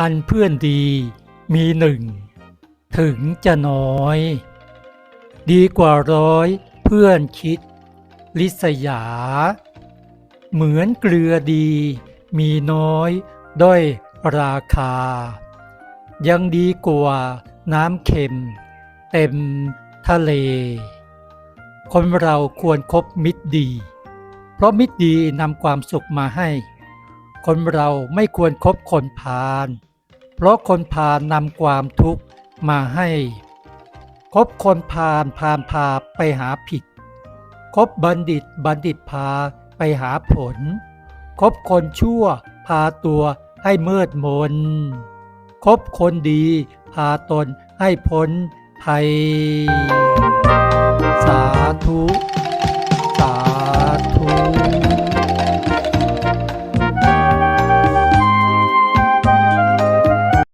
อันเพื่อนดีมีหนึ่ง ถึงจะน้อย ดีกว่าร้อยเพื่อนคิด ลิษยา เหมือนเกลือดีมีน้อย ด้อยราคา ยังดีกว่าน้ำเค็ม เต็มทะเล คนเราควรคบมิตรดี เพราะมิตรดีนำความสุขมาให้ คนเราไม่ควรครบคนพาลเพราะคนพาลนำความทุกข์มาให้คบคนพาลพาลพาไปหาผิด คบบัณฑิตบัณฑิตพาไปหาผล คบคนชั่วพาตัวให้เมืดมน คบคนดีพาตนให้พ้นภัย